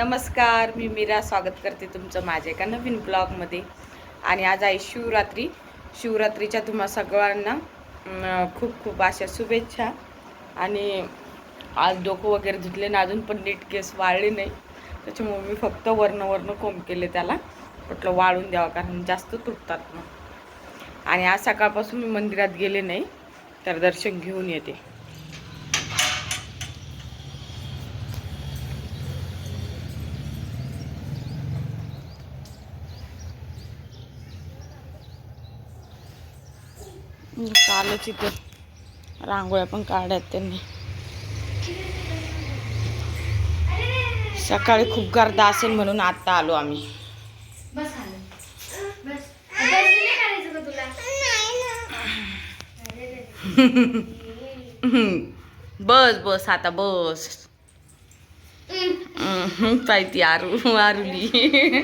नमस्कार मी मीरा स्वागत करते तुमचं माझ्या एका नवीन ब्लॉगमध्ये. आणि आज आहे शिवरात्री. शिवरात्रीच्या तुम्हा सगळ्यांना खूप खूप अशा शुभेच्छा. आणि आज डोकं वगैरे धुतले ना अजून पण नीट केस वाळले नाही. त्याच्यामुळे मी फक्त वर्ण वर्ण कोंब केले त्याला. म्हटलं वाळून द्यावं कारण जास्त तुटतात मग आणि आज सकाळपासून मी मंदिरात गेले नाही तर दर्शन घेऊन येते. कालच इथं रांगोळ्या पण काढल्यात त्यांनी. सकाळी खूप गर्दा असेल म्हणून आता आलो आम्ही. बस बस. आता बस हम्म, पाय ती आरू आरुली.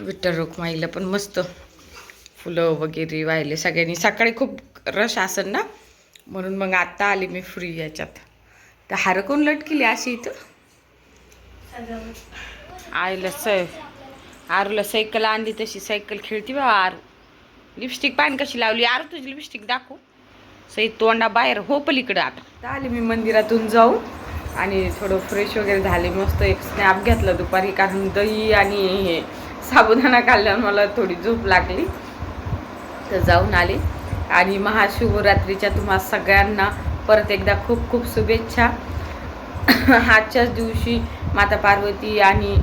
विठ्ठल रुक्माईला पण मस्त फुलं वगैरे वाहिले. सगळ्यांनी सकाळी खूप रश असेल ना? म्हणून मग आत्ता आली मी फ्री याच्यात. तर हार कोण लटकिली अशी इथं? आईला सै आरूला सायकल आणली तशी. सायकल खेळती बा आरू. लिपस्टिक पाणी कशी लावली? आरू तुझी लिपस्टिक दाखव. सई तोंडा बाहेर. हो पलीकडं आता. आता आले मी मंदिरातून जाऊ आणि थोडं फ्रेश वगैरे झाले. मस्त एक स्नॅप घेतला दुपारी. कारण दही आणि हे साबुदाणा खाल्ल्यावर मला थोडी झोप लागली. तर जाऊन आले. आणि महाशिवरात्रीच्या तुम्हा सगळ्यांना परत एकदा खूप खूप शुभेच्छा. आजच्याच दिवशी माता पार्वती आणि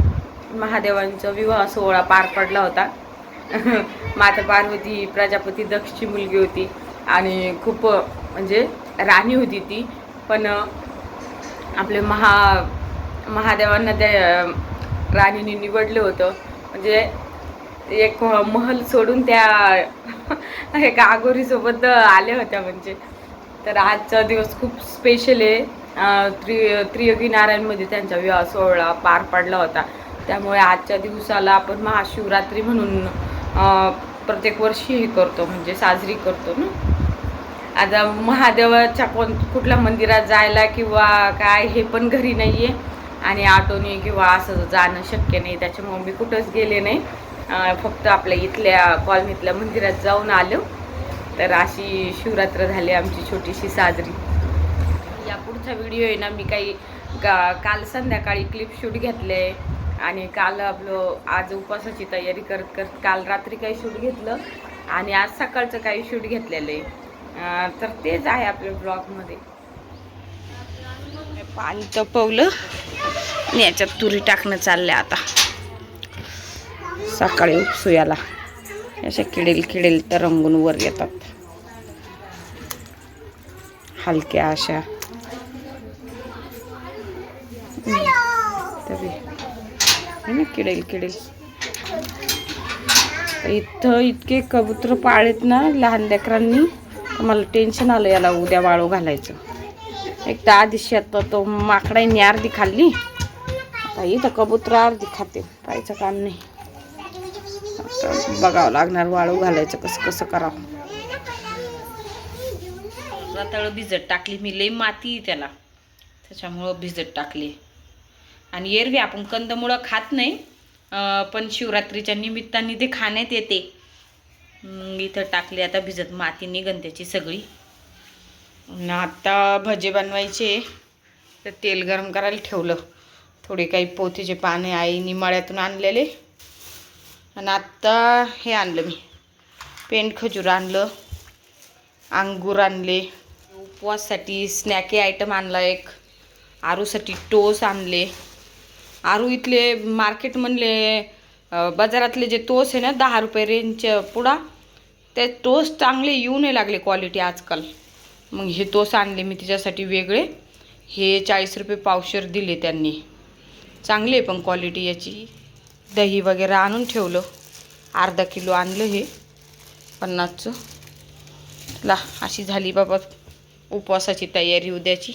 महादेवांचा विवाह सोहळा पार पडला होता. माता पार्वती प्रजापती दक्षची मुलगी होती आणि खूप म्हणजे राणी होती ती. पण आपले महा महादेवांना त्या राणीने निवडलं होतं. म्हणजे एक महल सोडून त्या एका आगोरीसोबत आल्या होत्या म्हणजे. तर आजचा दिवस खूप स्पेशल आहे. त्रि त्रियोगी नारायणमध्ये त्यांचा विवाह सोहळा पार पडला होता. त्यामुळे आजच्या दिवसाला आपण महाशिवरात्री म्हणून प्रत्येक वर्षी हे करतो म्हणजे साजरी करतो ना. आता महादेवाच्या कोण कुठल्या मंदिरात जायला किंवा काय हे पण घरी नाही आहे आणि ऑटोने किंवा असं जाणं शक्य नाही. त्याच्यामुळे मी कुठंच गेले नाही. फक्त आपल्या इथल्या कॉलनीतल्या मंदिरात जाऊन आलो. तर अशी शिवरात्र झाली आमची छोटीशी साजरी. या पुढचा व्हिडिओ आहे ना मी काही का काल संध्याकाळी क्लिप शूट घेतले. आणि काल आपलं आज उपवासाची तयारी करत करत काल रात्री काही शूट घेतलं. आणि आज सकाळचं काही शूट घेतलेलं आहे. तर तेच आहे आपल्या ब्लॉगमध्ये पाणी तपवलं. आणि याच्यात तुरी टाकणं चाललं आता. सकाळी उपसू याला. अशा किडेल किडेल तर रंगून वर येतात. हलक्या अशा. ना किडेल किडेल. इथं इतके कबूतर पाळलेत ना लहान लेकरांनी. मला टेन्शन आलं याला उद्या वाळू घालायचं. एक तर आधी शेतात तो माकडाईने अर्धी खाल्ली. आता इथं कबूतर अर्धी खाते. पाहायचं काम नाही. बघावं लागणार वाळू घालायचं कसं कसं करावं. रताळ भिजत टाकली. मी लई माती त्याला. त्याच्यामुळं भिजत टाकली. आणि एरवी आपण कंदमुळं खात नाही. पण शिवरात्रीच्या निमित्ताने ते खाण्यात येते. इथं टाकली. आता भिजत माती निघन त्याची सगळी. आत्ता आता भजे बनवायचे. तर तेल गरम करायला ठेवलं. थोडे काही पोथीचे पाने आई निमाळ्यातून आणलेले. आणि आत्ता हे आणलं मी. पेंट खजूर आणलं. अंगूर आणले. उपवाससाठी स्नॅकी आयटम आणला एक. आरूसाठी टोस आणले. आरू इथले मार्केट म्हणले बाजारातले जे टोस आहे ना दहा रुपये रेंजच्या पुडा ते टोस चांगले येऊ नाही लागले क्वालिटी आजकाल. मग हे तोच आणले मी तिच्यासाठी वेगळे. हे चाळीस रुपये पावशर दिले त्यांनी. चांगली आहे पण क्वालिटी याची. दही वगैरे आणून ठेवलं. अर्धा किलो आणलं हे. पन्नासचं. ला अशी झाली बाबा उपवासाची तयारी उद्याची.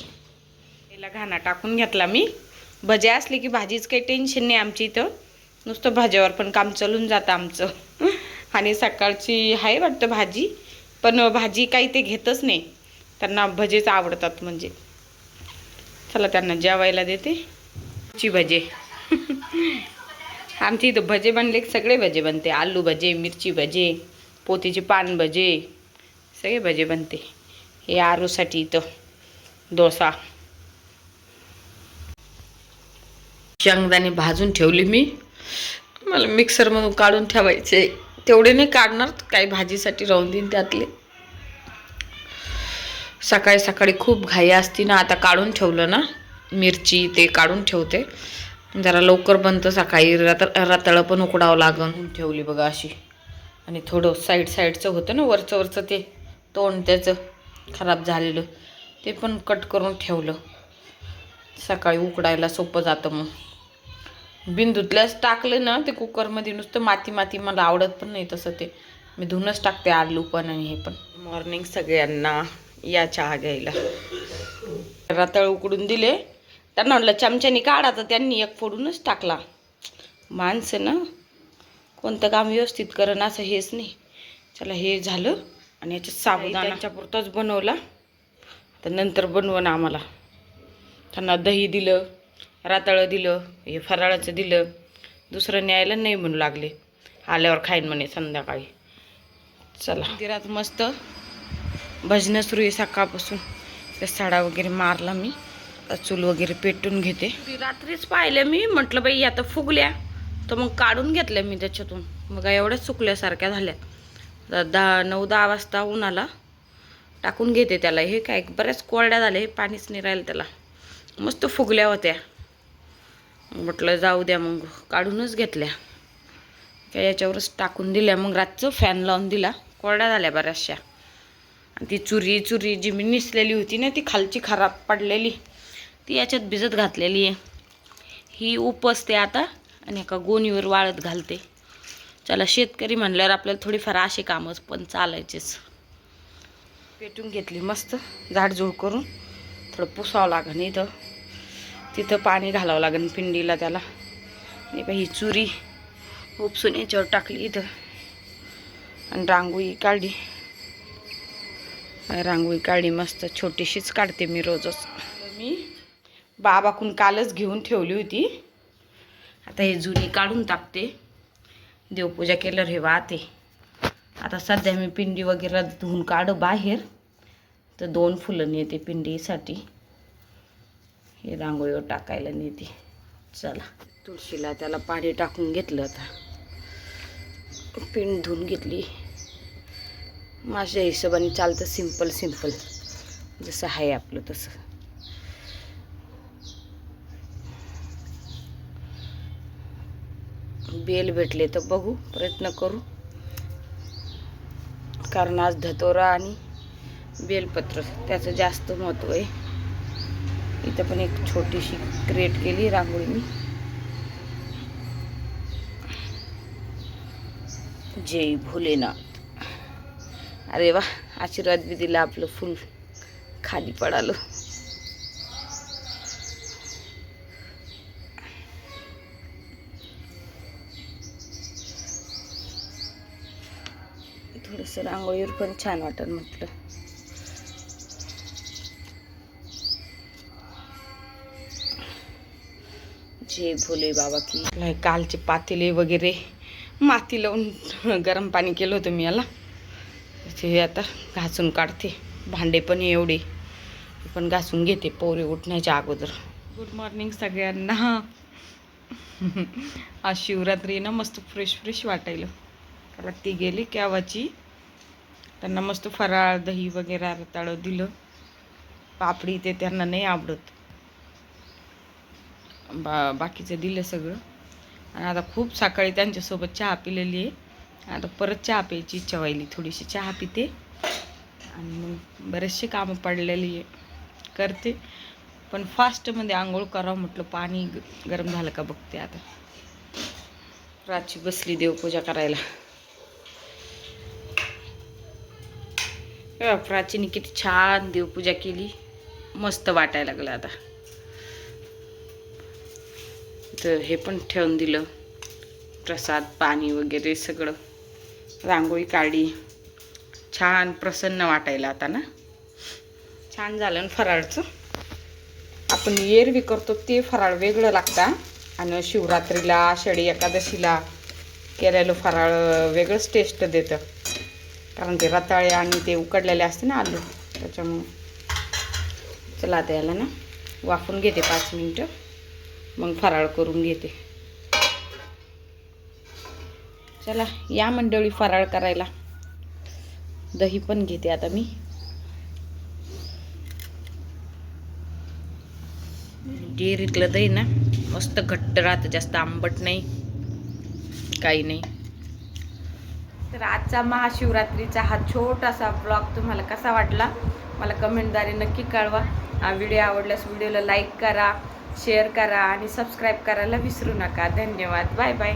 याला घाणा टाकून घेतला मी. भज्या असली की भाजीच काही टेन्शन नाही आमची इथं. नुसतं भाज्यावर पण काम चालून जातं आमचं. आणि सकाळची आहे वाटतं भाजी. पण भाजी काही ते घेतच नाही. त्यांना भजेच आवडतात म्हणजे. चला त्यांना जेवायला देते. ची भजे. आमच्या इथं भजे बनले सगळे भजे बनते. आलू भजे मिरची भजे पोतीचे पान भजे सगळे भजे बनते. हे आरूसाठी इथं डोसा. शेंगदाणे भाजून ठेवले मी. मला मिक्सरमधून काढून ठेवायचे. तेवढे नाही काढणार काही भाजीसाठी राहून देईन त्यातले. सकाळी सकाळी खूप घाई असती ना आता काढून ठेवलं ना मिरची ते काढून ठेवते. जरा लवकर बनतं सकाळी रत रताळं पण उकडावं लागून. ठेवली बघा अशी. आणि थोडं साईड साईडचं होतं ना वरचं वरचं ते तोंड त्याचं खराब झालेलं ते पण कट करून ठेवलं. सकाळी उकडायला सोपं जातं मग. बिंदुतल्याच टाकलं ना ते कुकरमध्ये नुसतं माती माती मला आवडत पण नाही तसं ते. मी धुवूनच टाकते आलू पण आणि हे पण. मॉर्निंग सगळ्यांना. या चहा घ्यायला. रताळ उकडून दिले. त्यांना म्हटलं चमच्यानी काढा. तर त्यांनी एक फोडूनच टाकला. माणसं ना कोणतं काम व्यवस्थित करणं असं हेच नाही. चला हे झालं आणि याच्यात साबुदाणा. त्यांच्यापुरताच बनवला. तर नंतर बनवून आम्हाला. त्यांना दही दिलं राताळं दिलं हे फराळाचं दिलं. दुसरं न्यायला नाही म्हणू लागले. आल्यावर खाईन म्हणे संध्याकाळी. चला. मंदिरात मस्त भजनं सुरू आहे सकाळपासून. त्या साडा वगैरे मारला मी. चूल वगैरे पेटून घेते. रात्रीच पाहिलं मी. म्हटलं बाई आता फुगल्या. तर मग काढून घेतल्या मी त्याच्यातून. मग एवढ्याच सुकल्यासारख्या झाल्या दहा नऊ दहा वाजता उन्हाला टाकून घेते त्याला. हे काय बऱ्याच कोरड्या झाल्या. हे पाणीच नाही राहिलं त्याला. मस्त फुगल्या होत्या. म्हटलं जाऊ द्या मग. काढूनच घेतल्या. काय याच्यावरच टाकून दिल्या. मग रातचं फॅन लावून दिला. कोरड्या झाल्या बऱ्याचशा. ती चुरी चुरी जी मी निसलेली होती ना ती खालची खराब पडलेली. ती याच्यात भिजत घातलेली आहे. ही उपसते आता आणि एका गोणीवर वाळत घालते. चला शेतकरी म्हणल्यावर आपल्याला थोडीफार असे कामच पण चालायचेच. पेटून घेतली मस्त. झाडझूड करून थोडं पुसावं लागेल इथं. तिथं पाणी घालावं लागेल पिंडीला त्याला. आणि ही चुरी उपसून याच्यावर टाकली इथं. आणि रांगोळी काढली. रांगोळी काढली मस्त छोटीशीच काढते मी रोजच. मी बाबाकून कालच घेऊन ठेवली होती. आता हे जुनी काढून टाकते. देवपूजा केल्यावर हे वाहते. आता सध्या मी पिंडी वगैरे धुवून काढू बाहेर. तर दोन फुलं नेते पिंडीसाठी. हे रांगोळीवर टाकायला नेते. चला. तुळशीला त्याला पाणी टाकून घेतलं आता. पिंड धुवून घेतली. माझ्या हिशोबाने चालतं सिंपल सिंपल. जसं आहे आपलं तसं. बेल भेटले तर बघू प्रयत्न करू. कारण आज धतोरा आणि बेलपत्र त्याचं जास्त महत्त्व आहे. इथं पण एक छोटीशी क्रिएट केली रांगोळी मी जय भोलेनाथ. अरे वा आशीर्वाद बी दिला आपलं फुल खाली पडालं. थोडंसं रांगोळीवर पण छान वाटत म्हटलं. जे भोले बाबा की कालचे पातेले वगैरे माती लावून गरम पाणी केलं होतं मी याला. ते आता. घासून काढते. भांडे पण एवढे. पण घासून घेते पोरे उठण्याच्या अगोदर. गुड मॉर्निंग सगळ्यांना. आज शिवरात्री ना मस्त फ्रेश फ्रेश वाटायला. कारण ती गेली केव्हाची त्यांना मस्त फराळ दही वगैरे रताळं दिलं. पापडी ते त्यांना नाही आवडत. बा बाकीचं दिलं सगळं. आणि आता खूप सकाळी त्यांच्यासोबत चहा पिलेली आहे. आता परत चहा प्यायची इच्छा व्हायली थोडीशी चहा पिते. आणि मग बरेचसे कामं पडलेली करते. पण फास्टमध्ये आंघोळ करावं म्हटलं पाणी ग- गरम झालं का बघते आता. प्राची बसली देवपूजा करायला. प्राचीने किती छान देवपूजा केली. मस्त वाटायला लागलं आता. तर हे पण ठेवून दिलं. प्रसाद पाणी वगैरे सगळं. रांगोळी काढली. छान प्रसन्न वाटायला आता ना. छान झालं ना फराळचं. आपण एरवी करतो ते फराळ वेगळं लागतं आणि शिवरात्रीला आषाढी एकादशीला केलेलं फराळ वेगळंच टेस्ट देतं. कारण ते रताळे आणि ते उकडलेले असते ना आलू त्याच्यामुळं. चला आता याला ना वाफून घेते पाच मिनटं. मग फराळ करून घेते. चला या मंडळी फराळ करायला. दही पण घेते आता मी. डेअरीतलं दही ना मस्त घट्ट राहतं जास्त आंबट नाही काही नाही. तर आजचा महाशिवरात्रीचा हा छोटासा ब्लॉग तुम्हाला कसा वाटला? मला कमेंटद्वारे नक्की कळवा. हा व्हिडिओ आवडल्यास व्हिडिओला लाईक करा शेअर करा आणि सबस्क्राईब करायला विसरू नका. धन्यवाद. Bye bye